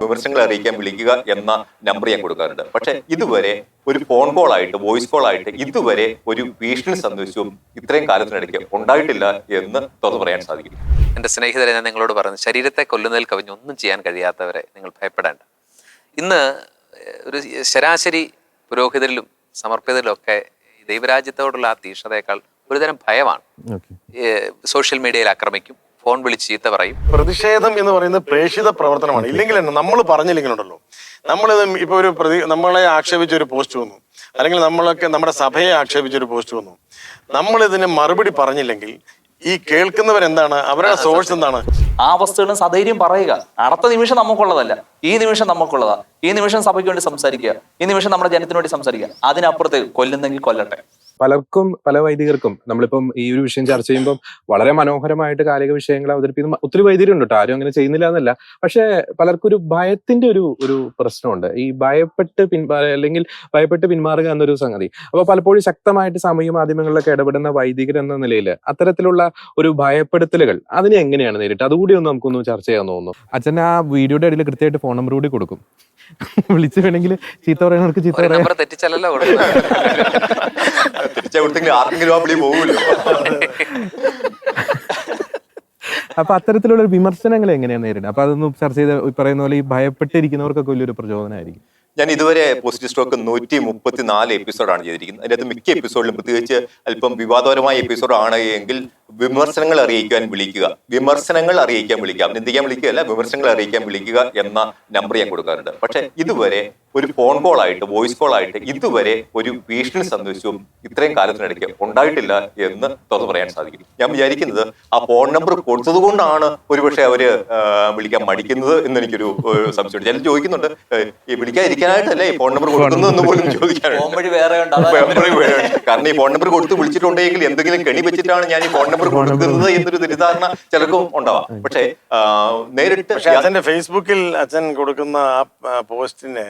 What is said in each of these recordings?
വിമർശനങ്ങൾ അറിയിക്കാൻ വിളിക്കുക എന്ന നമ്പർ ഞാൻ കൊടുക്കാറുണ്ട്. പക്ഷെ ഇതുവരെ ഒരു ഫോൺ കോൾ ആയിട്ട് വോയിസ് കോൾ ആയിട്ട് ഇതുവരെ ഒരു ഭീഷണി സന്ദേശവും ഇത്രയും കാലത്തിനിടയ്ക്ക് ഉണ്ടായിട്ടില്ല എന്ന് തുറന്നു പറയാൻ സാധിക്കും. എന്റെ സ്നേഹിതരെ ഞാൻ നിങ്ങളോട് പറഞ്ഞു ശരീരത്തെ കൊല്ലുന്നതിൽ കവിഞ്ഞ് ഒന്നും ചെയ്യാൻ കഴിയാത്തവരെ നിങ്ങൾ ഭയപ്പെടേണ്ട. ഇന്ന് ഒരു ശരാശരി പുരോഹിതരിലും സമർപ്പിതരിലും ഒക്കെ ദൈവരാജ്യത്തോടുള്ള ആ തീഷ്ണതയേക്കാൾ ഒരുതരം ഭയമാണ്. ഓക്കെ. സോഷ്യൽ മീഡിയയിൽ ആക്രമിക്കും ഫോൺ വിളിച്ച് ചീത്ത പറയും. പ്രതിഷേധം എന്ന് പറയുന്നത് പ്രേക്ഷിത പ്രവർത്തനമാണ്. ഇല്ലെങ്കിൽ തന്നെ നമ്മൾ പറഞ്ഞില്ലെങ്കിലുണ്ടല്ലോ. നമ്മളിത് ഇപ്പൊ ഒരു പ്രതി നമ്മളെ ആക്ഷേപിച്ച ഒരു പോസ്റ്റ് വന്നു. അല്ലെങ്കിൽ നമ്മളൊക്കെ നമ്മുടെ സഭയെ ആക്ഷേപിച്ച ഒരു പോസ്റ്റ് വന്നു. നമ്മൾ ഇതിന് മറുപടി പറഞ്ഞില്ലെങ്കിൽ ഈ കേൾക്കുന്നവരെന്താണ് അവരുടെ സോഴ്സ് എന്താണ്? ആ അവസ്ഥകളും സധൈര്യം പറയുക. അടുത്ത നിമിഷം നമുക്കുള്ളതല്ല. ഈ നിമിഷം നമുക്കുള്ളതാ. ഈ നിമിഷം സഭയ്ക്ക് വേണ്ടി സംസാരിക്കുക. ഈ നിമിഷം നമ്മുടെ ജനത്തിനു വേണ്ടി സംസാരിക്കുക. അതിനപ്പുറത്ത് കൊല്ലുന്നെങ്കിൽ കൊല്ലട്ടെ. പലർക്കും പല വൈദികർക്കും നമ്മളിപ്പം ഈ ഒരു വിഷയം ചർച്ച ചെയ്യുമ്പോൾ വളരെ മനോഹരമായിട്ട് കാലിക വിഷയങ്ങൾ അവതരിപ്പിക്കുന്ന ഒത്തിരി വൈദികരുണ്ട് കേട്ടോ ആരും അങ്ങനെ ചെയ്യുന്നില്ല എന്നല്ല. പക്ഷേ പലർക്കും ഒരു ഭയത്തിന്റെ ഒരു ഒരു പ്രശ്നമുണ്ട്. ഈ ഭയപ്പെട്ട് പിൻമാ അല്ലെങ്കിൽ ഭയപ്പെട്ട് പിന്മാറുക എന്നൊരു സംഗതി. അപ്പൊ പലപ്പോഴും ശക്തമായിട്ട് സാമൂഹ്യ മാധ്യമങ്ങളിലൊക്കെ ഇടപെടുന്ന വൈദികർ എന്ന നിലയിൽ അത്തരത്തിലുള്ള ഒരു ഭയപ്പെടുത്തലുകൾ അതിനെ എങ്ങനെയാണ് നേരിട്ട് അതുകൂടി ഒന്ന് നമുക്കൊന്ന് ചർച്ച ചെയ്യാൻ തോന്നുന്നു. അച്ഛൻ ആ വീഡിയോയുടെ ഇടയിൽ കൃത്യമായിട്ട് ഫോൺ നമ്പർ കൂടി കൊടുക്കും. വിളിച്ചു വേണമെങ്കിൽ ചീത്ത പറയുന്നവർക്ക് ചീത്ത പറയാം. നമ്പർ തെറ്റിച്ചല്ലല്ലോ കൊടുക്കുന്നത് തിരിച്ചു കൊടുത്തെങ്കിൽ ആർക്കെങ്കിലും ആ വിളി പോകുമല്ലോ അപ്പൊ അത്തരത്തിലുള്ള വിമർശനങ്ങൾ എങ്ങനെയാണ് നേരിടുക അപ്പൊ അതൊന്നും ചർച്ച ചെയ്ത് പറയുന്ന പോലെ ഈ ഭയപ്പെട്ടിരിക്കുന്നവർക്കൊക്കെ വലിയൊരു പ്രചോദനമായിരിക്കും. ഞാൻ ഇതുവരെ പോസിറ്റീവ് സ്ട്രോക്ക് നൂറ്റി മുപ്പത്തി നാല് എപ്പിസോഡാണ് ചെയ്തിരിക്കുന്നത്. അതിനകത്ത് മിക്ക എപ്പിസോഡിലും പ്രത്യേകിച്ച് അല്പം വിവാദപരമായ എപ്പിസോഡ് ആണ് എങ്കിൽ വിമർശനങ്ങൾ അറിയിക്കാൻ വിളിക്കുക. വിമർശനങ്ങൾ അറിയിക്കാൻ വിളിക്കുക. നിന്ദിക്കാൻ വിളിക്കുകയല്ല വിമർശനങ്ങൾ അറിയിക്കാൻ വിളിക്കുക എന്ന നമ്പർ ഞാൻ കൊടുക്കാറുണ്ട്. പക്ഷെ ഇതുവരെ ഒരു ഫോൺ കോൾ ആയിട്ട് വോയിസ് കോൾ ആയിട്ട് ഇതുവരെ ഒരു ഭീഷണി സന്ദേശവും ഇത്രയും കാലത്തിനിടയ്ക്ക് ഉണ്ടായിട്ടില്ല എന്ന് തുറന്നു പറയാൻ സാധിക്കും. ഞാൻ വിചാരിക്കുന്നത് ആ ഫോൺ നമ്പർ കൊടുത്തതുകൊണ്ടാണ് ഒരുപക്ഷെ അവർ വിളിക്കാൻ മടിക്കുന്നത് എന്ന് എനിക്കൊരു സംശയമുണ്ട്. ചിലർ ചോദിക്കുന്നുണ്ട് ഈ വിളിക്കാതിരിക്കാനായിട്ടല്ലേ ഈ ഫോൺ നമ്പർ കൊടുക്കുന്നത് എന്ന് പോലും ചോദിക്കാറുണ്ട്. കാരണം ഈ ഫോൺ നമ്പർ കൊടുത്ത് വിളിച്ചിട്ടുണ്ടെങ്കിൽ എന്തെങ്കിലും കെണി വെച്ചിട്ടാണ് ഞാൻ ഈ ഫോൺ നമ്പർ കൊടുക്കുന്നത് എന്നൊരു തെറ്റിദ്ധാരണ ചിലർക്കും ഉണ്ടാവാം. പക്ഷേ നേരിട്ട് പക്ഷെ അച്ഛന്റെ ഫേസ്ബുക്കിൽ അച്ഛൻ കൊടുക്കുന്ന ആ പോസ്റ്റിന്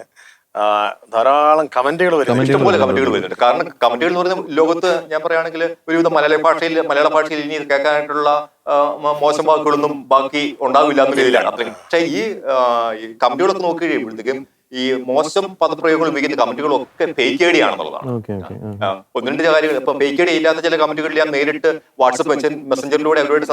ധാരാളം കമന്റുകൾ വരുന്നുണ്ട്. ഇഷ്ടംപോലെ കമന്റുകൾ വരുന്നുണ്ട്. കാരണം കമന്റുകൾ എന്ന് പറയുന്ന ലോകത്ത് ഞാൻ പറയുകയാണെങ്കിൽ ഒരുവിധം മലയാള ഭാഷയിൽ മലയാള ഭാഷയിൽ ഇനി കേൾക്കാനായിട്ടുള്ള മോശം വാക്കുകളൊന്നും ബാക്കി ഉണ്ടാവില്ല എന്ന രീതിയിലാണ്. അത്രയും. പക്ഷേ ഈ കമന്റുകളൊക്കെ നോക്കി കഴിയുമ്പോഴത്തേക്കും ഈ മോശം പദപ്രയോഗങ്ങൾ ഉപയോഗിക്കുന്ന കമന്റുകളൊക്കെ ഫേക്ക് ഐഡി ആണെന്നുള്ളതാണ്. ഓക്കെ ഓക്കെ ആ, ഒന്ന് രണ്ട് കാര്യങ്ങൾ ഇപ്പൊ ഫേക്ക് ഡി ഇല്ലാത്ത ചില കമന്റുകളിൽ ഞാൻ നേരിട്ട് വാട്സപ്പ് മെസ്സഞ്ചറിലൂടെ അവരോട്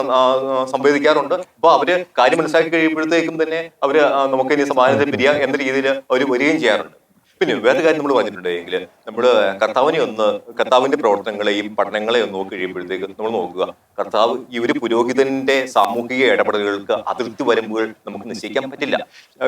സംവദിക്കാറുണ്ട്. അപ്പൊ അവർ കാര്യം മനസ്സിലാക്കി കഴിയുമ്പോഴത്തേക്കും തന്നെ അവർ നമുക്ക് ഇനി സമാധാനത്തിൽ പിരിയാം എന്ന രീതിയിൽ അവർ വരികയും ചെയ്യാറുണ്ട്. പിന്നെ വേറെ കാര്യം നമ്മൾ പറഞ്ഞിട്ടുണ്ടെങ്കിൽ നമ്മൾ കർത്താവിനെ ഒന്ന് കർത്താവിന്റെ പ്രവർത്തനങ്ങളെയും പഠനങ്ങളെയും ഒന്ന് നോക്കി കഴിയുമ്പോഴത്തേക്ക് നമ്മൾ നോക്കുക. കർത്താവ് ഈ ഒരു പുരോഹിതന്റെ സാമൂഹിക ഇടപെടലുകൾക്ക് അതിർത്തി വരുമ്പോൾ നമുക്ക് നിശ്ചയിക്കാൻ പറ്റില്ല.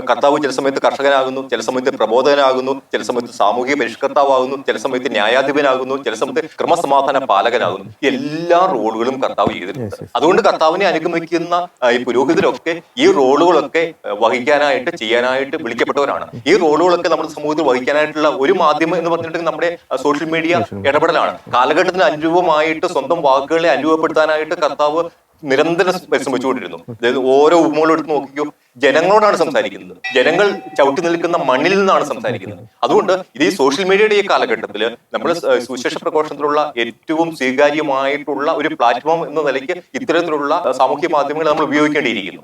കർത്താവ് ചില സമയത്ത് കർഷകനാകുന്നു ചില സമയത്ത് പ്രബോധകനാകുന്നു ചില സമയത്ത് സാമൂഹിക പരിഷ്കർത്താവുന്നു ചില സമയത്ത് ന്യായാധിപനാകുന്നു ചില സമയത്ത് ക്രമസമാധാന പാലകനാകുന്നു. എല്ലാ റോളുകളും കർത്താവ് ചെയ്തിട്ടുണ്ട്. അതുകൊണ്ട് കർത്താവിനെ അനുഗമിക്കുന്ന ഈ പുരോഹിതരൊക്കെ ഈ റോളുകളൊക്കെ വഹിക്കാനായിട്ട് ചെയ്യാനായിട്ട് വിളിക്കപ്പെട്ടവരാണ്. ഈ റോളുകളൊക്കെ നമ്മുടെ സമൂഹത്തിൽ വഹിക്കാനായിട്ടുള്ള ഒരു മാധ്യമം എന്ന് പറഞ്ഞിട്ടുണ്ടെങ്കിൽ നമ്മുടെ സോഷ്യൽ മീഡിയ ഇടപെടലാണ്. കാലഘട്ടത്തിന് അനുരൂപമായിട്ട് സ്വന്തം വാക്കുകളെ അനുരൂപപ്പെടുത്താനായിട്ട് കർത്താവ് നിരന്തരം പരിശ്രമിച്ചുകൊണ്ടിരുന്നു. അതായത് ഓരോ ഉപമകളും എടുത്ത് നോക്കിക്കോ ജനങ്ങളോടാണ് സംസാരിക്കുന്നത്. ജനങ്ങൾ ചവിട്ടി നിൽക്കുന്ന മണ്ണിൽ നിന്നാണ് സംസാരിക്കുന്നത്. അതുകൊണ്ട് ഇത് ഈ സോഷ്യൽ മീഡിയയുടെ ഈ കാലഘട്ടത്തിൽ നമ്മൾ സുവിശേഷ പ്രഘോഷണത്തിലുള്ള ഏറ്റവും സ്വീകാര്യമായിട്ടുള്ള ഒരു പ്ലാറ്റ്ഫോം എന്ന നിലയ്ക്ക് ഇത്തരത്തിലുള്ള സാമൂഹ്യ മാധ്യമങ്ങൾ നമ്മൾ ഉപയോഗിക്കേണ്ടിയിരിക്കുന്നു.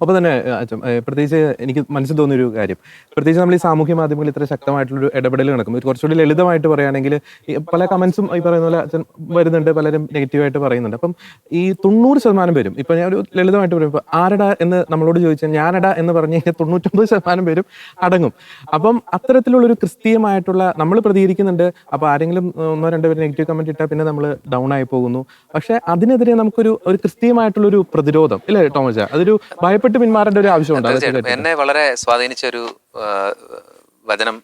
ഒപ്പം തന്നെ പ്രത്യേകിച്ച് എനിക്ക് മനസ്സിൽ തോന്നിയൊരു കാര്യം. പ്രത്യേകിച്ച് നമ്മൾ ഈ സാമൂഹ്യ മാധ്യമങ്ങളിൽ ഇത്ര ശക്തമായിട്ടുള്ള ഒരു ഇടപെടൽ നടക്കും കുറച്ചുകൂടി ലളിതമായിട്ട് പറയുകയാണെങ്കിൽ പല കമന്റ്സും ഈ പറയുന്ന പോലെ അച്ഛൻ വരുന്നുണ്ട് പലരും നെഗറ്റീവായിട്ട് പറയുന്നുണ്ട്. അപ്പം ഈ തൊണ്ണൂറ് ശതമാനം പേരും ഇപ്പൊ ഞാൻ ഒരു ലളിതമായിട്ട് പറയുമ്പോൾ ആരുടെ എന്ന് നമ്മളോട് ചോദിച്ചാൽ ഞാനടാ എന്ന് പറഞ്ഞു കഴിഞ്ഞാൽ തൊണ്ണൂറ്റൊമ്പത് ശതമാനം പേരും അടങ്ങും. അപ്പം അത്തരത്തിലുള്ള ഒരു ക്രിസ്തീയമായിട്ടുള്ള നമ്മൾ പ്രതികരിക്കുന്നുണ്ട്. അപ്പൊ ആരെങ്കിലും ഒന്നോ രണ്ടോ പേര് നെഗറ്റീവ് കമന്റ് ഇട്ടാൽ പിന്നെ നമ്മൾ ഡൗൺ ആയി പോകുന്നു. പക്ഷെ അതിനെതിരെ നമുക്കൊരു ഒരു ക്രിസ്തീയമായിട്ടുള്ള ഒരു പ്രതിരോധം ഇല്ലേ ടോമജ അതൊരു ഭയപ്പെട്ട് പിന്മാറേണ്ട ഒരു ആവശ്യമുണ്ട്. എന്നെ വളരെ സ്വാധീനിച്ച ഒരു വചനം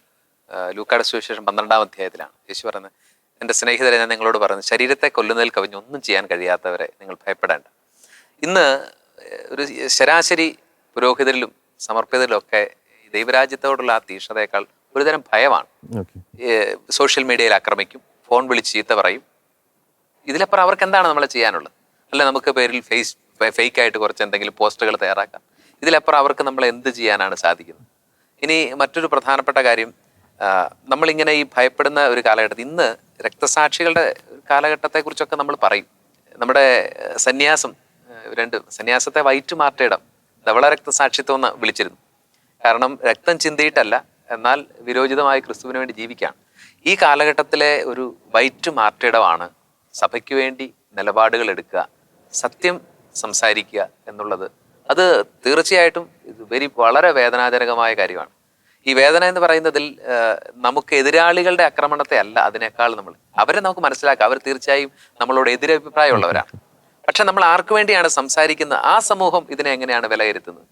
ലൂക്കാട് സുവിശേഷം പന്ത്രണ്ടാം അധ്യായത്തിലാണ്. യേശു പറയുന്നത് എന്റെ സ്നേഹിതരെ ഞാൻ നിങ്ങളോട് പറഞ്ഞു ശരീരത്തെ കൊല്ലുന്നതിൽ കവിഞ്ഞ് ഒന്നും ചെയ്യാൻ കഴിയാത്തവരെ നിങ്ങൾ ഭയപ്പെടേണ്ട. ഇന്ന് ഒരു ശരാശരി പുരോഹിതരിലും സമർപ്പിതരിലും ഒക്കെ ദൈവരാജ്യത്തോടുള്ള ആ തീഷ്ണതയേക്കാൾ ഒരുതരം ഭയമാണ്. സോഷ്യൽ മീഡിയയിൽ ആക്രമിക്കും ഫോൺ വിളിച്ച് ചീത്ത പറയും. ഇതിലപ്പുറം അവർക്ക് എന്താണ് നമ്മൾ ചെയ്യാനുള്ളത്? അല്ല നമുക്ക് പേരിൽ ഫേസ് ഫേക്ക് ആയിട്ട് കുറച്ച് എന്തെങ്കിലും പോസ്റ്റുകൾ തയ്യാറാക്കാം. ഇതിലപ്പുറം അവർക്ക് നമ്മൾ എന്ത് ചെയ്യാനാണ് സാധിക്കുന്നത്? ഇനി മറ്റൊരു പ്രധാനപ്പെട്ട കാര്യം നമ്മളിങ്ങനെ ഈ ഭയപ്പെടുന്ന ഒരു കാലഘട്ടത്തിൽ ഇന്ന് രക്തസാക്ഷികളുടെ കാലഘട്ടത്തെക്കുറിച്ചൊക്കെ നമ്മൾ പറയും. നമ്മുടെ സന്യാസം രണ്ട് സന്യാസത്തെ വൈറ്റ് മാർട്ടയിടം ധവള രക്തസാക്ഷിത്വം എന്ന് വിളിച്ചിരുന്നു. കാരണം രക്തം ചിന്തിയിട്ടല്ല എന്നാൽ വിരോചിതമായി ക്രിസ്തുവിന് വേണ്ടി ജീവിക്കുകയാണ്. ഈ കാലഘട്ടത്തിലെ ഒരു വൈറ്റ് മാർട്ടിടമാണ് സഭയ്ക്ക് വേണ്ടി നിലപാടുകൾ എടുക്കുക സത്യം സംസാരിക്കുക എന്നുള്ളത്. അത് തീർച്ചയായിട്ടും ഇത് വെരി വളരെ വേദനാജനകമായ കാര്യമാണ്. ഈ വേദന എന്ന് പറയുന്നതിൽ നമുക്ക് എതിരാളികളുടെ ആക്രമണത്തെ അല്ല അതിനേക്കാൾ നമ്മൾ. അവരെ നമുക്ക് മനസ്സിലാക്കാം. അവർ തീർച്ചയായും നമ്മളോട് എതിരഭിപ്രായമുള്ളവരാണ്. പക്ഷെ നമ്മൾ ആർക്കു വേണ്ടിയാണ് സംസാരിക്കുന്നത്? ആ സമൂഹം ഇതിനെ എങ്ങനെയാണ് വിലയിരുത്തുന്നത്?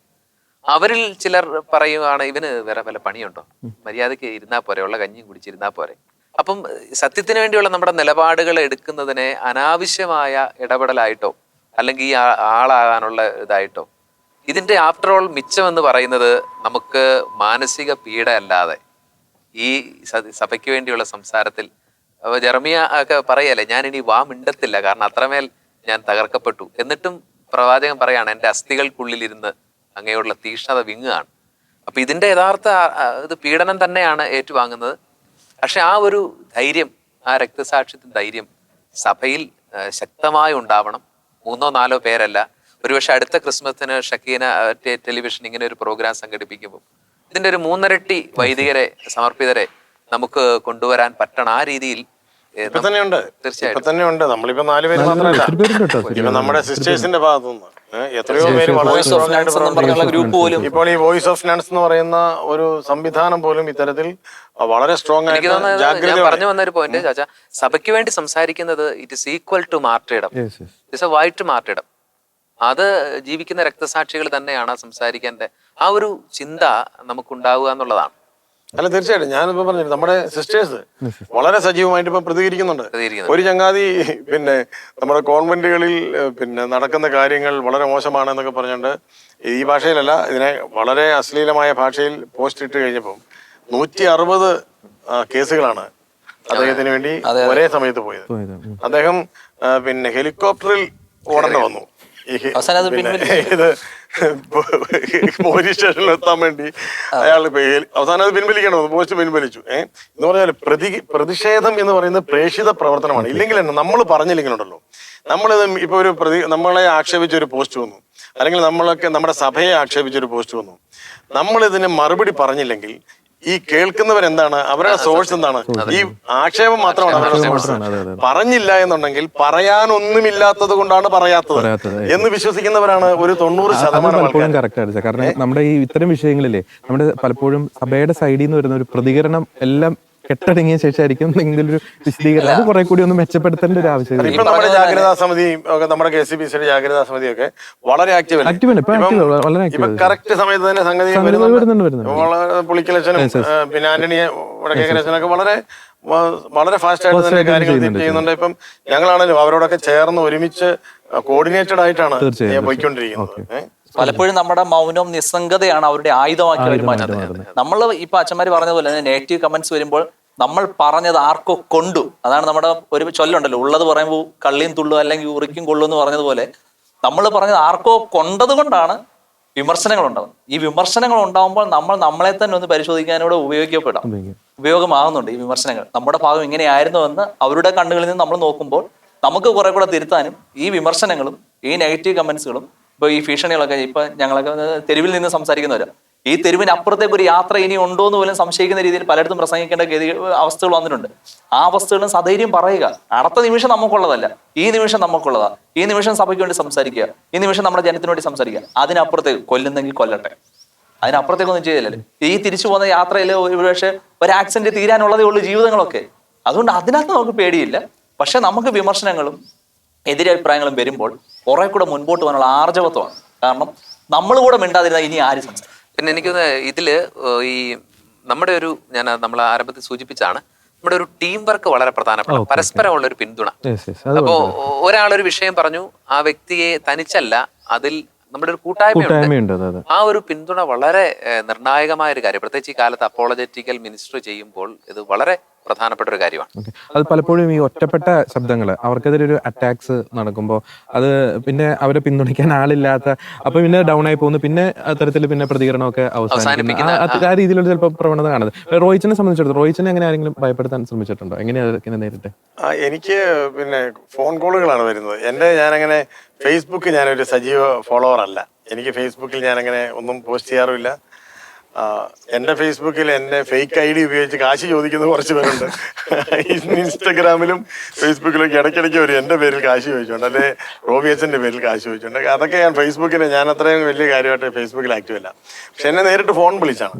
അവരിൽ ചിലർ പറയുവാണ് ഇവന് വേറെ വല്ല പണിയുണ്ടോ? മര്യാദയ്ക്ക് ഇരുന്നാൽ പോരെ ഉള്ള കഞ്ഞിയും കുടിച്ചിരുന്നാൽ പോരെ. അപ്പം സത്യത്തിന് വേണ്ടിയുള്ള നമ്മുടെ നിലപാടുകൾ എടുക്കുന്നതിനെ അനാവശ്യമായ ഇടപെടലായിട്ടോ അല്ലെങ്കിൽ ഈ ആളാകാനുള്ള ഇതായിട്ടോ ഇതിന്റെ ആഫ്റ്റർ ഓൾ മിച്ചം എന്ന് പറയുന്നത് നമുക്ക് മാനസിക പീഡ അല്ലാതെ ഈ സഭയ്ക്ക് വേണ്ടിയുള്ള സംസാരത്തിൽ ജെറമിയ ഒക്കെ പറയല്ലേ ഞാൻ ഇനി വാ മിണ്ടത്തില്ല കാരണം അത്രമേൽ ഞാൻ തകർക്കപ്പെട്ടു. എന്നിട്ടും പ്രവാചകൻ പറയാണ് എന്റെ അസ്ഥികൾക്കുള്ളിലിരുന്ന് അങ്ങയോടുള്ള തീക്ഷ്ണത വിങ്ങുകയാണ്. അപ്പൊ ഇതിന്റെ യഥാർത്ഥ ഇത് പീഡനം തന്നെയാണ് ഏറ്റുവാങ്ങുന്നത്. പക്ഷെ ആ ഒരു ധൈര്യം ആ രക്തസാക്ഷിത്വം ധൈര്യം സഭയിൽ ശക്തമായി ഉണ്ടാവണം. മൂന്നോ നാലോ പേരല്ല. ഒരുപക്ഷെ അടുത്ത ക്രിസ്മസിന് ഷക്കീന ടെലിവിഷൻ ഇങ്ങനെ ഒരു പ്രോഗ്രാം സംഘടിപ്പിക്കുമ്പോൾ ഇതിന്റെ ഒരു മൂന്നരട്ടി വൈദികരെ സമർപ്പിതരെ നമുക്ക് കൊണ്ടുവരാൻ പറ്റണം. ആ രീതിയിൽ തന്നെയുണ്ട്. തീർച്ചയായിട്ടും. തന്നെയുണ്ട്. നമ്മളിപ്പോ നാല് പേര്, മാത്രമല്ല. നമ്മുടെ സിസ്റ്റേഴ്സിന്റെ ഭാഗത്തുനിന്ന്. എത്രയോ പേര് വളരെ ഇപ്പോൾ ഈ വോയിസ് ഓഫ് നൺസ് എന്ന് പറയുന്ന ഒരു സംവിധാനം പോലും ഇത്തരത്തിൽ വളരെ സ്ട്രോങ് ആയിട്ട് പറഞ്ഞു വന്ന ഒരു പോയിന്റ് ചാച്ച സഭയ്ക്ക് വേണ്ടി സംസാരിക്കുന്നത് it is equal to martyrdom. It's a white martyrdom അത് ജീവിക്കുന്ന രക്തസാക്ഷികൾ തന്നെയാണ് ആ സംസാരിക്കേണ്ട ആ ഒരു ചിന്ത നമുക്ക് ഉണ്ടാവുക എന്നുള്ളതാണ്. അല്ല തീർച്ചയായിട്ടും. ഞാനിപ്പോ പറഞ്ഞു നമ്മുടെ സിസ്റ്റേഴ്സ് വളരെ സജീവമായിട്ട് ഇപ്പൊ പ്രതികരിക്കുന്നുണ്ട്. ഒരു ചങ്ങാതി പിന്നെ നമ്മുടെ കോൺവെന്റുകളിൽ പിന്നെ നടക്കുന്ന കാര്യങ്ങൾ വളരെ മോശമാണ് എന്നൊക്കെ പറഞ്ഞുകൊണ്ട് ഈ ഭാഷയിലല്ല ഇതിനെ വളരെ അശ്ലീലമായ ഭാഷയിൽ പോസ്റ്റ് ഇട്ട് കഴിഞ്ഞപ്പം നൂറ്റി അറുപത് കേസുകളാണ് അദ്ദേഹത്തിന് വേണ്ടി ഒരേ സമയത്ത് പോയത്. പോയത്. അദ്ദേഹം പിന്നെ ഹെലികോപ്റ്ററിൽ ഓടേണ്ട വന്നു. ഇത് പോലീസ് സ്റ്റേഷനിൽ എത്താൻ വേണ്ടി അയാൾ അവസാനം അത് പിൻവലിക്കണം പോസ്റ്റ് പിൻവലിച്ചു. ഏഹ് എന്ന് പറഞ്ഞാൽ പ്രതി പ്രതിഷേധം എന്ന് പറയുന്നത് പ്രേക്ഷിത പ്രവർത്തനമാണ്. ഇല്ലെങ്കിൽ തന്നെ നമ്മൾ പറഞ്ഞില്ലെങ്കിലുണ്ടല്ലോ. നമ്മളിത് ഇപ്പൊ ഒരു പ്രതി നമ്മളെ ആക്ഷേപിച്ച ഒരു പോസ്റ്റ് വന്നു. അല്ലെങ്കിൽ നമ്മളൊക്കെ നമ്മുടെ സഭയെ ആക്ഷേപിച്ച ഒരു പോസ്റ്റ് വന്നു. നമ്മൾ ഇതിന് മറുപടി പറഞ്ഞില്ലെങ്കിൽ ഈ കേൾക്കുന്നവർ എന്താണ് അവരുടെ സോഴ്സ് എന്താണ്? ഈ ആക്ഷേപം മാത്രമാണ്. അവരുടെ സോഴ്സ്. പറഞ്ഞില്ല എന്നുണ്ടെങ്കിൽ പറയാനൊന്നുമില്ലാത്തത് കൊണ്ടാണ് പറയാത്തത്. എന്ന് വിശ്വസിക്കുന്നവരാണ് ഒരു തൊണ്ണൂറ് ശതമാനം പലപ്പോഴും കറക്റ്റ് കാരണം നമ്മുടെ ഈ ഇത്തരം വിഷയങ്ങളിലെ നമ്മുടെ പലപ്പോഴും സഭയുടെ സൈഡിൽ നിന്ന് വരുന്ന ഒരു പ്രതികരണം എല്ലാം കെട്ടടങ്ങിയ ശേഷമായിരിക്കും എന്തെങ്കിലും ഒരു വിശദീകരണം. അത് കുറെ കൂടി ഒന്ന് മെച്ചപ്പെടുത്തേണ്ട ഒരു ആവശ്യം ഇപ്പൊ നമ്മുടെ ജാഗ്രതാ സമിതിയും ഒക്കെ നമ്മുടെ കെ സി ബി സിയുടെ ജാഗ്രതാ സമിതി ഒക്കെ വളരെ ആക്റ്റീവ് ഇപ്പൊ വളരെ ആണ്. കറക്റ്റ് സമയത്ത് തന്നെ സംഗതി വരുന്നുണ്ട്. പിന്നെ ആന്റണിയെ വടക്കേക്കലച്ചനൊക്കെ വളരെ വളരെ ഫാസ്റ്റ് ആയിട്ട് തന്നെ കാര്യങ്ങൾ ചെയ്യുന്നുണ്ട്, ചെയ്യുന്നുണ്ട്. ഇപ്പം ഞങ്ങളാണെങ്കിലും അവരോടൊക്കെ ചേർന്ന് ഒരുമിച്ച് കോർഡിനേറ്റഡ് ആയിട്ടാണ് പോയിക്കൊണ്ടിരിക്കുന്നത്? പലപ്പോഴും നമ്മുടെ മൗനവും നിസ്സംഗതയാണ് അവരുടെ ആയുധമാക്കി അവർ മാറ്റുന്നത് നമ്മൾ ഇപ്പൊ അച്ഛന്മാര് പറഞ്ഞതുപോലെ തന്നെ നെഗറ്റീവ് കമന്റ്സ് വരുമ്പോൾ നമ്മൾ പറഞ്ഞത് ആർക്കോ കൊണ്ടു. അതാണ് നമ്മുടെ ഒരു ചൊല്ലുണ്ടല്ലോ ഉള്ളത് പറയുമ്പോൾ കള്ളിയും തുള്ളു അല്ലെങ്കിൽ ഉറിക്കും കൊള്ളു എന്ന് പറഞ്ഞതുപോലെ നമ്മൾ പറഞ്ഞത് ആർക്കോ കൊണ്ടത് കൊണ്ടാണ് വിമർശനങ്ങൾ ഉണ്ടാകുന്നത് ഈ വിമർശനങ്ങൾ ഉണ്ടാകുമ്പോൾ നമ്മൾ നമ്മളെ തന്നെ ഒന്ന് പരിശോധിക്കാനൂടെ ഉപയോഗിക്കപ്പെടാം. ഉപയോഗമാകുന്നുണ്ട് ഈ വിമർശനങ്ങൾ. നമ്മുടെ ഭാഗം ഇങ്ങനെയായിരുന്നു എന്ന് അവരുടെ കണ്ണുകളിൽ നിന്ന് നമ്മൾ നോക്കുമ്പോൾ നമുക്ക് കുറെ കൂടെ തിരുത്താനും ഈ വിമർശനങ്ങളും ഈ നെഗറ്റീവ് കമന്റ്സുകളും ഇപ്പൊ ഈ ഭീഷണികളൊക്കെ ഇപ്പൊ ഞങ്ങളൊക്കെ തെരുവിൽ നിന്ന് സംസാരിക്കുന്നവരാ. ഈ തെരുവിന് അപ്പുറത്തേക്ക് ഒരു യാത്ര ഇനി ഉണ്ടോ എന്ന് പോലും സംശയിക്കുന്ന രീതിയിൽ പലയിടത്തും പ്രസംഗിക്കേണ്ട ഗതി അവസ്ഥകൾ വന്നിട്ടുണ്ട്. ആ അവസ്ഥകളും സധൈര്യം പറയുക. അടുത്ത നിമിഷം നമുക്കുള്ളതല്ല. ഈ നിമിഷം നമുക്കുള്ളതാ. ഈ നിമിഷം സഭയ്ക്ക് വേണ്ടി സംസാരിക്കുക. ഈ നിമിഷം നമ്മുടെ ജനത്തിന് വേണ്ടി സംസാരിക്കുക. അതിനപ്പുറത്തേക്ക് കൊല്ലുന്നെങ്കിൽ കൊല്ലട്ടെ. അതിനപ്പുറത്തേക്കൊന്നും ചെയ്തില്ലല്ലോ ഈ തിരിച്ചു പോകുന്ന യാത്രയിൽ ഒരുപക്ഷെ ഒരു ആക്സിഡന്റ് തീരാനുള്ളതേ ഉള്ളൂ ജീവിതങ്ങളൊക്കെ. അതുകൊണ്ട് അതിനകത്ത് നമുക്ക് പേടിയില്ല. പക്ഷെ നമുക്ക് വിമർശനങ്ങളും എതിരഭിപ്രായങ്ങളും വരുമ്പോൾ കുറെ കൂടെ മുൻപോട്ട് പോകാനുള്ള ആർജവത്വമാണ്. കാരണം നമ്മൾ കൂടെ മിണ്ടാതിരുന്ന ഇനി ആര് സംസാരിക്കും? പിന്നെ എനിക്ക് ഇതിൽ ഈ നമ്മുടെ ഒരു ഞാൻ നമ്മൾ ആരംഭത്തിൽ സൂചിപ്പിച്ചാണ് നമ്മുടെ ഒരു ടീം വർക്ക് വളരെ പ്രധാനപ്പെട്ട പരസ്പരമുള്ള ഒരു പിന്തുണ. അപ്പോ ഒരാളൊരു വിഷയം പറഞ്ഞു ആ വ്യക്തിയെ തനിച്ചല്ല അതിൽ നമ്മുടെ ഒരു കൂട്ടായ്മയുണ്ട്. കൂട്ടായ്മയുണ്ട് അതെ അതെ. ആ ഒരു പിന്തുണ വളരെ നിർണായകമായ ഒരു കാര്യം. പ്രത്യേകിച്ച് ഈ കാലത്ത് അപ്പോളജറ്റിക്കൽ മിനിസ്റ്റർ ചെയ്യുമ്പോൾ ഇത് വളരെ പ്രധാനപ്പെട്ട ഒരു കാര്യമാണ് അത് പലപ്പോഴും ഈ ഒറ്റപ്പെട്ട ശബ്ദങ്ങൾ അവർക്കെതിരെ ഒരു അറ്റാക്സ് നടക്കുമ്പോൾ അത് പിന്നെ അവരെ പിന്തുണയ്ക്കാൻ ആളില്ലാത്ത അപ്പൊ പിന്നെ ഡൗൺ ആയി പോകുന്നു. പിന്നെ അത്തരത്തിൽ പിന്നെ പ്രതികരണമൊക്കെ അവസാനിക്കുന്ന. അവസാനിപ്പിക്കുന്ന, ആ- രീതിയിലൊരു രീതിയിലുള്ള ചിലപ്പോൾ പ്രവണത കാണുന്നത്. റോയിച്ചിനെ സംബന്ധിച്ചിടത്തോളം റോയിച്ചിനെ എങ്ങനെ ആരെങ്കിലും ഭയപ്പെടുത്താൻ ശ്രമിച്ചിട്ടുണ്ടോ? എങ്ങനെയാണ് നേരിട്ട്? ആ, എനിക്ക് പിന്നെ ഫോൺ കോളുകളാണ് വരുന്നത്. എന്റെ ഞാനങ്ങനെ ഫേസ്ബുക്ക് ഞാനൊരു സജീവ ഫോളോവർ അല്ല. എനിക്ക് ഫേസ്ബുക്കിൽ ഞാനങ്ങനെ ഒന്നും പോസ്റ്റ് ചെയ്യാറുമില്ല. ആ, എന്റെ ഫേസ്ബുക്കിൽ എന്നെ ഫേക്ക് ഐ ഡി ഉപയോഗിച്ച് കാശ് ചോദിക്കുന്ന കുറച്ച് പേരുണ്ട്. ഇൻസ്റ്റഗ്രാമിലും ഫേസ്ബുക്കിലൊക്കെ ഇടയ്ക്കിടയ്ക്ക് വരും എന്റെ പേരിൽ കാശ് ചോദിച്ചുണ്ട് അല്ലെ റോബി പേരിൽ കാശ് ചോദിച്ചുണ്ട് അതൊക്കെ ഞാൻ ഫേസ്ബുക്കിന് ഞാൻ അത്രയും വലിയ കാര്യമായിട്ട് ഫേസ്ബുക്കിൽ ആക്റ്റീവ് അല്ല. പക്ഷെ എന്നെ നേരിട്ട് ഫോൺ വിളിച്ചാണ്.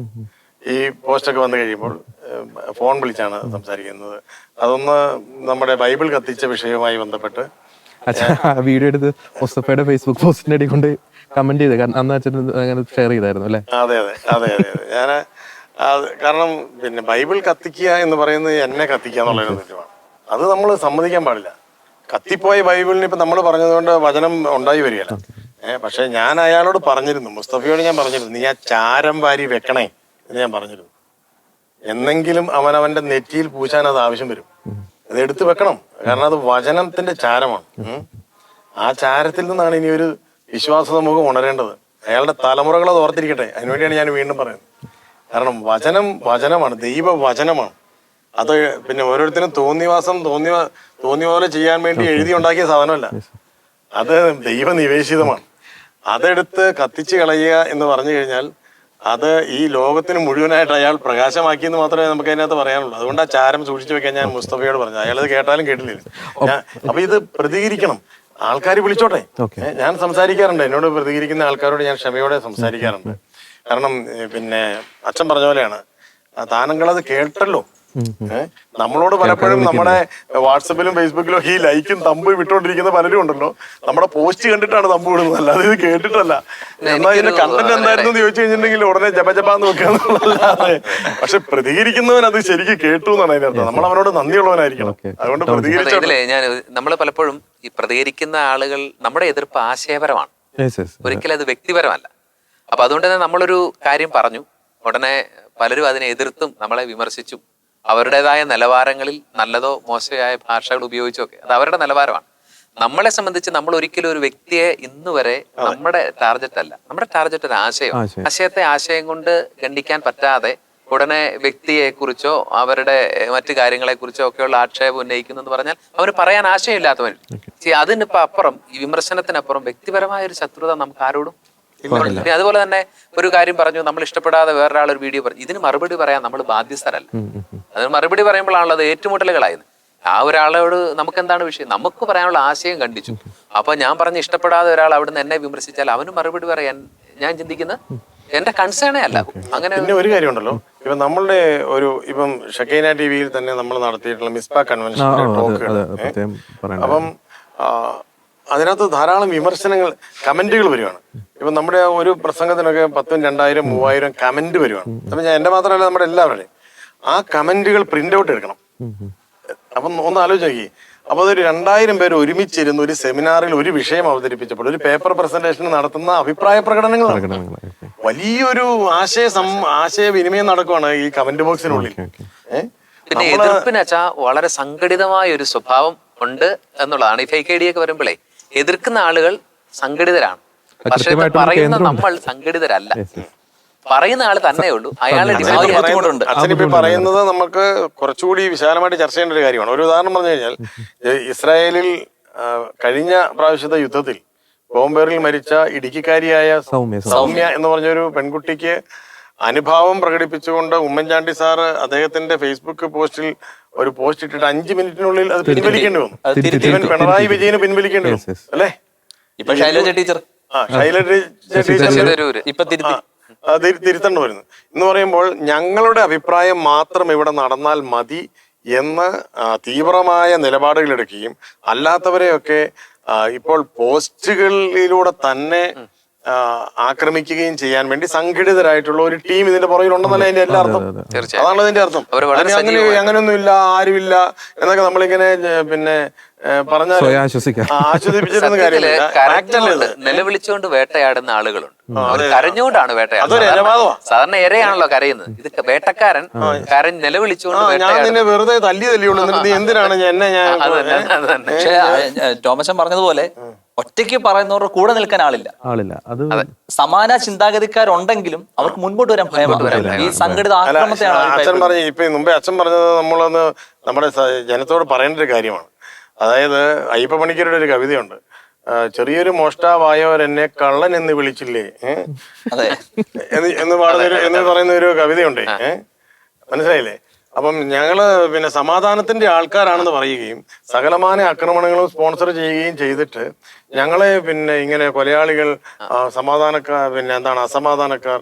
ഈ പോസ്റ്റൊക്കെ വന്നു കഴിയുമ്പോൾ ഫോൺ വിളിച്ചാണ് സംസാരിക്കുന്നത്. അതൊന്ന് നമ്മുടെ ബൈബിൾ കത്തിച്ച വിഷയവുമായി ബന്ധപ്പെട്ട് വീഡിയോ എടുത്ത് ഫേസ്ബുക്ക് പോസ്റ്റിന്റെ അടി കൊണ്ട് കമന്റ് ചെയ്ത്. കാരണം അന്ന് അച്ഛൻ അങ്ങനെ ഷെയർ ചെയ്തായിരുന്നു അല്ലേ? അതെ അതെ അതെ അതെ അതെ. ഞാൻ കാരണം പിന്നെ ബൈബിൾ കത്തിക്കുക എന്ന് പറയുന്നത് എന്നെ കത്തിക്കുക എന്നുള്ളൊരു നിത്യമാണ് അത് നമ്മൾ സമ്മതിക്കാൻ പാടില്ല. കത്തിപ്പോയ ബൈബിളിന് ഇപ്പൊ നമ്മൾ പറഞ്ഞതുകൊണ്ട് വചനം ഉണ്ടായി വരികയല്ല. ഏഹ് പക്ഷെ ഞാൻ അയാളോട് പറഞ്ഞിരുന്നു മുസ്തഫയോട് ഞാൻ പറഞ്ഞിരുന്നു നീ ആ ചാരം വാരി വെക്കണേ എന്ന് ഞാൻ പറഞ്ഞിരുന്നു. എന്നെങ്കിലും അവൻ അവന്റെ നെറ്റിയിൽ പൂശാൻ അത് ആവശ്യം വരും. അത് എടുത്തു വെക്കണം. കാരണം അത് വചനത്തിന്റെ ചാരമാണ്. ആ ചാരത്തിൽ നിന്നാണ് ഇനി ഒരു വിശ്വാസ സമൂഹം ഉണരേണ്ടത്. അയാളുടെ തലമുറകൾ അത് ഓർത്തിരിക്കട്ടെ. അതിനുവേണ്ടിയാണ് ഞാൻ വീണ്ടും പറയുന്നത്. കാരണം വചനം വചനമാണ് ദൈവ വചനമാണ് അത് പിന്നെ ഓരോരുത്തരും തോന്നിവാസം തോന്നി തോന്നിയ പോലെ ചെയ്യാൻ വേണ്ടി എഴുതി ഉണ്ടാക്കിയ സാധനമല്ല. അത് ദൈവ നിവേശിതമാണ് അതെടുത്ത് കത്തിച്ച് കളയുക എന്ന് പറഞ്ഞു കഴിഞ്ഞാൽ അത് ഈ ലോകത്തിന് മുഴുവനായിട്ട് അയാൾ പ്രകാശമാക്കി എന്ന് മാത്രമേ നമുക്ക് അതിനകത്ത് പറയാനുള്ളൂ. അതുകൊണ്ട് ആ ചാരം സൂക്ഷിച്ചു വെക്കാൻ ഞാൻ മുസ്തഫയോട് പറഞ്ഞു. അയാൾ കേട്ടാലും കേട്ടില്ല? അപ്പൊ ഇത് പ്രതികരിക്കണം. ആൾക്കാർ വിളിച്ചോട്ടെ. ഞാൻ സംസാരിക്കാറുണ്ട്. എന്നോട് പ്രതികരിക്കുന്ന ആൾക്കാരോട് ഞാൻ ക്ഷമയോടെ സംസാരിക്കാറുണ്ട്. കാരണം പിന്നെ അച്ഛൻ പറഞ്ഞ പോലെയാണ്. താനങ്ങളത് കേട്ടല്ലോ? നമ്മളോട് പലപ്പോഴും നമ്മുടെ വാട്സപ്പിലും ഫേസ്ബുക്കിലും ഒക്കെ ഈ ലൈക്കും തമ്പ് വിട്ടുകൊണ്ടിരിക്കുന്ന പലരും ഉണ്ടല്ലോ. നമ്മുടെ പോസ്റ്റ് കണ്ടിട്ടാണ് തമ്പ് വിടുന്നത്. അല്ലാതെ ഇത് കേട്ടിട്ടല്ല. എന്നാ ഇതിന്റെ കണ്ടന്റ് എന്തായിരുന്നു എന്ന് ചോദിച്ചു കഴിഞ്ഞിട്ടുണ്ടെങ്കിൽ ഉടനെ ജപജപാന്ന് വെക്കാന്നുള്ളതല്ലാതെ പക്ഷെ പ്രതികരിക്കുന്നവൻ അത് ശരിക്കും കേട്ടു എന്നാണ് അതിന്റെ അർത്ഥം. നമ്മൾ അവനോട് നന്ദിയുള്ളവനായിരിക്കണം. അതുകൊണ്ട് അതെ, ഞാൻ നമ്മൾ പലപ്പോഴും ഈ പ്രതികരിക്കുന്ന ആളുകൾ നമ്മുടെ എതിർപ്പ് ആശയപരമാണ്. ഒരിക്കലും അത് വ്യക്തിപരമല്ല. അപ്പൊ അതുകൊണ്ട് തന്നെ നമ്മളൊരു കാര്യം പറഞ്ഞു. ഉടനെ പലരും അതിനെ എതിർത്തും നമ്മളെ വിമർശിച്ചും. അവരുടേതായ നിലവാരങ്ങളിൽ നല്ലതോ മോശമായ ഭാഷകൾ ഉപയോഗിച്ചോ ഒക്കെ അത് അവരുടെ നിലവാരമാണ്. നമ്മളെ സംബന്ധിച്ച് നമ്മൾ ഒരിക്കലും ഒരു വ്യക്തിയെ ഇന്ന് വരെ നമ്മുടെ ടാർഗറ്റ് അല്ല. നമ്മുടെ ടാർഗറ്റ് ഒരു ആശയം ആശയം. ആശയത്തെ ആശയം കൊണ്ട് ഖണ്ഡിക്കാൻ പറ്റാതെ ഉടനെ വ്യക്തിയെ കുറിച്ചോ അവരുടെ മറ്റു കാര്യങ്ങളെ കുറിച്ചോ ഒക്കെയുള്ള ആക്ഷേപം ഉന്നയിക്കുന്നു എന്ന് പറഞ്ഞാൽ അവർ പറയാൻ ആശയമില്ലാത്തവൻ. അതിനിപ്പോ അപ്പുറം ഈ വിമർശനത്തിനപ്പുറം വ്യക്തിപരമായ ഒരു ശത്രുത നമുക്ക് ആരോടും പിന്നെ അതുപോലെ തന്നെ ഒരു കാര്യം പറഞ്ഞു നമ്മൾ ഇഷ്ടപ്പെടാതെ വേറൊരാൾ ഒരു വീഡിയോ പറഞ്ഞു. ഇതിന് മറുപടി പറയാൻ നമ്മൾ ബാധ്യസ്ഥരല്ല. അതിന് മറുപടി പറയുമ്പോഴാണല്ലോ അത് ഏറ്റുമുട്ടലുകളായത്. ആ ഒരാളോട് നമുക്ക് എന്താണ് വിഷയം? നമുക്ക് പറയാനുള്ള ആശയം കണ്ടിച്ചു. അപ്പൊ ഞാൻ പറഞ്ഞ് ഇഷ്ടപ്പെടാതെ ഒരാൾ അവിടുന്ന് എന്നെ വിമർശിച്ചാൽ അവന് മറുപടി പറയാൻ ഞാൻ ചിന്തിക്കുന്നത് എന്റെ കൺസേണേ അല്ല. അങ്ങനെ പിന്നെ ഒരു കാര്യമുണ്ടല്ലോ ഇപ്പൊ നമ്മളുടെ ഒരു ഇപ്പം ഷക്കൈന ടി വിയിൽ തന്നെ നമ്മൾ നടത്തിയിട്ടുള്ള മിസ്ബ കൺവെൻഷൻ ടോക്ക് അപ്പം അതിനകത്ത് ധാരാളം വിമർശനങ്ങൾ കമന്റുകൾ വരുവാണ്. ഇപ്പൊ നമ്മുടെ ആ ഒരു പ്രസംഗത്തിനൊക്കെ പത്തും രണ്ടായിരം മൂവായിരം കമന്റ് വരുവാണ്. അപ്പൊ ഞാൻ എന്റെ മാത്രമല്ല നമ്മുടെ എല്ലാവരുടെയും. ആ കമന്റുകൾ പ്രിന്റ് ഔട്ട് എടുക്കണം. അപ്പം ഒന്ന് ആലോചിച്ച് നോക്കി അപ്പൊ അതൊരു രണ്ടായിരം പേര് ഒരുമിച്ചിരുന്ന് ഒരു സെമിനാറിൽ ഒരു വിഷയം അവതരിപ്പിച്ചപ്പോൾ ഒരു പേപ്പർ പ്രസന്റേഷൻ നടത്തുന്ന അഭിപ്രായ പ്രകടനങ്ങളാണ്. പ്രകടനങ്ങൾ, വലിയൊരു ആശയ സം ആശയവിനിമയം നടക്കുവാണ് ഈ കമന്റ് ബോക്സിനുള്ളിൽ. പിന്നെ എതിർപ്പിനച്ചാ വളരെ സംഘടിതമായ ഒരു സ്വഭാവം ഉണ്ട് എന്നുള്ളതാണ് ഈ ഫേക്ക് ഐ ഡി ഒക്കെ വരുമ്പോഴേ എതിർക്കുന്ന ആളുകൾ സംഘടിതരാണ്. പക്ഷേ പറയുന്ന നമ്മൾ സംഘടിതരല്ല. പറയുന്ന ആൾ തന്നെ ഉള്ളൂ. അയാളെ അച്ഛനിപ്പോ പറയുന്നത് നമുക്ക് കുറച്ചുകൂടി വിശാലമായിട്ട് ചർച്ച ചെയ്യേണ്ട ഒരു കാര്യമാണ്. ഒരു ഉദാഹരണം പറഞ്ഞു കഴിഞ്ഞാൽ ഇസ്രായേലിൽ കഴിഞ്ഞ പ്രാവശ്യത്തെ യുദ്ധത്തിൽ ബോംബേറിൽ മരിച്ച ഇടുക്കിക്കാരിയായ സൗമ്യ, സൗമ്യ എന്ന് പറഞ്ഞൊരു പെൺകുട്ടിക്ക് അനുഭാവം പ്രകടിപ്പിച്ചുകൊണ്ട് ഉമ്മൻചാണ്ടി സാറ് അദ്ദേഹത്തിന്റെ ഫേസ്ബുക്ക് പോസ്റ്റിൽ ഒരു പോസ്റ്റ് ഇട്ടിട്ട് അഞ്ച് മിനിറ്റിനുള്ളിൽ അത് പിൻവലിക്കേണ്ടി വന്നു. ഇവൻ പിണറായി വിജയന് പിൻവലിക്കേണ്ടി വന്നു. അല്ലേ? ഇപ്പൊ ശൈലജ ടീച്ചർ. ആ ശൈലജ ടീച്ചർ ശശിതരൂര് ഇപ്പൊ തിരുത്തി. തിരുത്തേണ്ടി വരുന്നു എന്ന് പറയുമ്പോൾ ഞങ്ങളുടെ അഭിപ്രായം മാത്രം ഇവിടെ നടന്നാൽ മതി എന്ന് തീവ്രമായ നിലപാടുകൾ എടുക്കുകയും അല്ലാത്തവരെയൊക്കെ ഇപ്പോൾ പോസ്റ്റുകളിലൂടെ തന്നെ ആക്രമിക്കുകയും ചെയ്യാൻ വേണ്ടി സംഘടിതരായിട്ടുള്ള ഒരു ടീം ഇതിന്റെ പുറകിലുണ്ടെന്നല്ല അതിന്റെ എല്ലാ അർത്ഥം. അതാണ് ഇതിന്റെ അർത്ഥം. അവർ അങ്ങനെ അങ്ങനെയൊന്നും അങ്ങനെയൊന്നുമില്ല ആരുമില്ല എന്നൊക്കെ നമ്മളിങ്ങനെ പിന്നെ പറഞ്ഞാൽ ആശ്വസിപ്പിച്ചിരുന്ന കാര്യമില്ല? നിലവിളിച്ചുകൊണ്ട് വേട്ടയാടുന്ന ആളുകളുണ്ട്. അവർ കരഞ്ഞുകൊണ്ടാണ് വേട്ടയാടുന്നത്. സാധാരണ ഇരയാണല്ലോ കരയുന്നത്. ഇത് വേട്ടക്കാരൻ കരഞ്ഞ് നിലവിളിച്ചുകൊണ്ട് ഞാൻ നിന്നെ വെറുതെ തല്ലി തല്ലിയുള്ളൂ എന്തിനാണ് ഞാൻ- എന്നെ ഞാൻ ടോമച്ചൻ പറഞ്ഞതുപോലെ ഒറ്റയ്ക്ക് പറയുന്നവരുടെ കൂടെ നിൽക്കാൻ ആളില്ല. ആളില്ല. അത് സമാന ചിന്താഗതിക്കാരുണ്ടെങ്കിലും അവർക്ക് മുൻപോട്ട് വരാൻ ഭയമാണ്. ഈ സംഘടിത ആക്രമണത്തെയാണ് അച്ഛൻ പറഞ്ഞു ഇപ്പൊ മുമ്പേ അച്ഛൻ പറഞ്ഞത് നമ്മളൊന്ന് നമ്മുടെ ജനത്തോട് പറയേണ്ട ഒരു കാര്യമാണ്. അതായത് അയ്യപ്പ പണിക്കരുടെ ഒരു കവിതയുണ്ട്. ചെറിയൊരു മോഷ്ടാവായവരെന്നെ കള്ളൻ എന്ന് വിളിച്ചില്ലേ? എന്ന് പാടുന്ന എന്ന് പറയുന്ന ഒരു കവിതയുണ്ട്. മനസ്സിലായില്ലേ? അപ്പം ഞങ്ങൾ പിന്നെ സമാധാനത്തിന്റെ ആൾക്കാരാണെന്ന് പറയുകയും സകലമാന ആക്രമണങ്ങളും സ്പോൺസർ ചെയ്യുകയും ചെയ്തിട്ട് ഞങ്ങളെ പിന്നെ ഇങ്ങനെ കൊലയാളികൾ സമാധാനക്കാർ പിന്നെ എന്താണ് അസമാധാനക്കാർ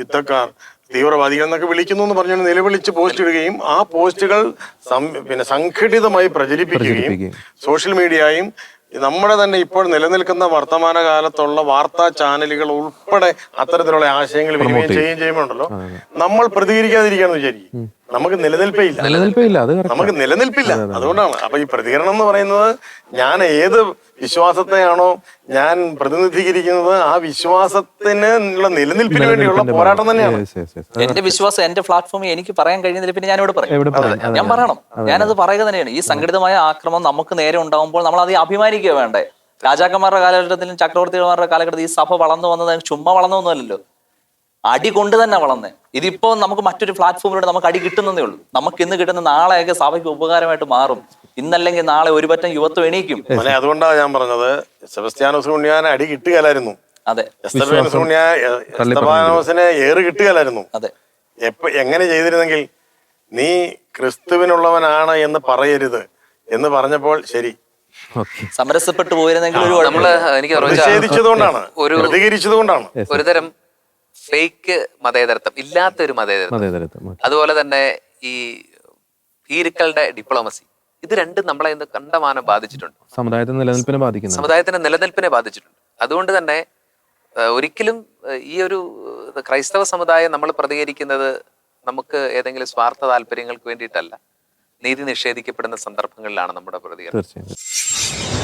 യുദ്ധക്കാർ തീവ്രവാദികൾ എന്നൊക്കെ വിളിക്കുന്നു എന്ന് പറഞ്ഞു നിലവിളിച്ച് പോസ്റ്റ് ഇടുകയും ആ പോസ്റ്റുകൾ പിന്നെ സംഘടിതമായി പ്രചരിപ്പിക്കുകയും പ്രചരിപ്പിക്കുകയും. സോഷ്യൽ മീഡിയയും നമ്മുടെ തന്നെ ഇപ്പോൾ നിലനിൽക്കുന്ന വർത്തമാന കാലത്തുള്ള വാർത്താ ചാനലുകൾ ഉൾപ്പെടെ അത്തരത്തിലുള്ള ആശയങ്ങൾ വിനിമയം ചെയ്യുകയും ചെയ്യുമ്പോണ്ടല്ലോ നമ്മൾ പ്രതികരിക്കാതിരിക്കാന്ന് വിചാരിക്കും. നമുക്ക് നിലനിൽപ്പില്ല നിലനിൽപ്പില്ല അത് നമുക്ക് നിലനിൽപ്പില്ല. അതുകൊണ്ടാണ്. അപ്പൊ ഈ പ്രതികരണം എന്ന് പറയുന്നത് ഞാൻ ഏത് വിശ്വാസത്തെയാണോ ഞാൻ പ്രതിനിധീകരിക്കുന്നത് ആ വിശ്വാസത്തിന് ഉള്ള നിലനിൽപ്പിന് വേണ്ടിയുള്ള പോരാട്ടം തന്നെയാണ്. എന്റെ വിശ്വാസം എന്റെ പ്ലാറ്റ്ഫോമിൽ എനിക്ക് പറയാൻ കഴിയുന്നില്ല പിന്നെ ഞാൻ ഇവിടെ പറയും? ഞാൻ പറയണം. ഞാനത് പറയുക തന്നെയാണ്. ഈ സംഘടിതമായ ആക്രമണം നമുക്ക് നേരെ ഉണ്ടാകുമ്പോൾ നമ്മൾ അത് അഭിമാനിക്കുക വേണ്ടേ. രാജാക്കന്മാരുടെ കാലഘട്ടത്തിലും ചക്രവർത്തിമാരുടെ കാലഘട്ടത്തിൽ ഈ സഭ വളർന്നു വന്നത് ചുമ്മാ വളർന്നൊന്നുമല്ലല്ലോ അടി കൊണ്ട് തന്നെ വളർന്നേ. ഇതിപ്പോ നമുക്ക് മറ്റൊരു പ്ലാറ്റ്ഫോമിലൂടെ നമുക്ക് അടി കിട്ടുന്നതേ ഉള്ളൂ. നമുക്ക് ഇന്ന് കിട്ടുന്ന നാളെയൊക്കെ സഭയ്ക്ക് ഉപകാരമായിട്ട് മാറും. ഇന്നല്ലെങ്കിൽ നാളെ ഒരു പറ്റം യുവത്വം എണീക്കും. അതുകൊണ്ടാണ് ഞാൻ പറഞ്ഞത് സെബസ്ത്യാനോസ് ഉണ്ണിയാൻ അടി കിട്ടുകയല്ലായിരുന്നു. അതെ. എസ്തഫാനോസിനെ ഏറ് കിട്ടുകയല്ലായിരുന്നു. അതെ. എപ്പ എങ്ങനെ ചെയ്തിരുന്നെങ്കിൽ നീ ക്രിസ്തുവിനുള്ളവനാണ് എന്ന് പറയരുത് എന്ന് പറഞ്ഞപ്പോൾ ശരി. സമരസപ്പെട്ടു പോയിരുന്നെങ്കിൽ ഒരു. നമ്മൾ എനിക്ക് പ്രതിഷേധിച്ചതുകൊണ്ടാണ് ഒരു പ്രതികരിച്ചതുകൊണ്ടാണ്. ഒരുതരം ഫേക്ക് മതേതരത്വം ഇല്ലാത്ത ഒരു മതേതരത്വം. അതുപോലെ തന്നെ ഈ ഭീരുക്കളുടെ ഡിപ്ലോമസി ഇത് രണ്ടും നമ്മളെ ഇന്ന് കണ്ടമാനം ബാധിച്ചിട്ടുണ്ട്. സമുദായത്തിന്റെ നിലനിൽപ്പിനെ ബാധിക്കുന്നു സമുദായത്തിന്റെ നിലനിൽപ്പിനെ ബാധിച്ചിട്ടുണ്ട്. അതുകൊണ്ട് തന്നെ ഒരിക്കലും ഈ ഒരു ക്രൈസ്തവ സമുദായം നമ്മൾ പ്രതികരിക്കുന്നത് നമുക്ക് ഏതെങ്കിലും സ്വാർത്ഥ താല്പര്യങ്ങൾക്ക് വേണ്ടിയിട്ടല്ല. നീതി നിഷേധിക്കപ്പെടുന്ന സന്ദർഭങ്ങളിലാണ് നമ്മുടെ പ്രതികരണം. തീർച്ചയായും.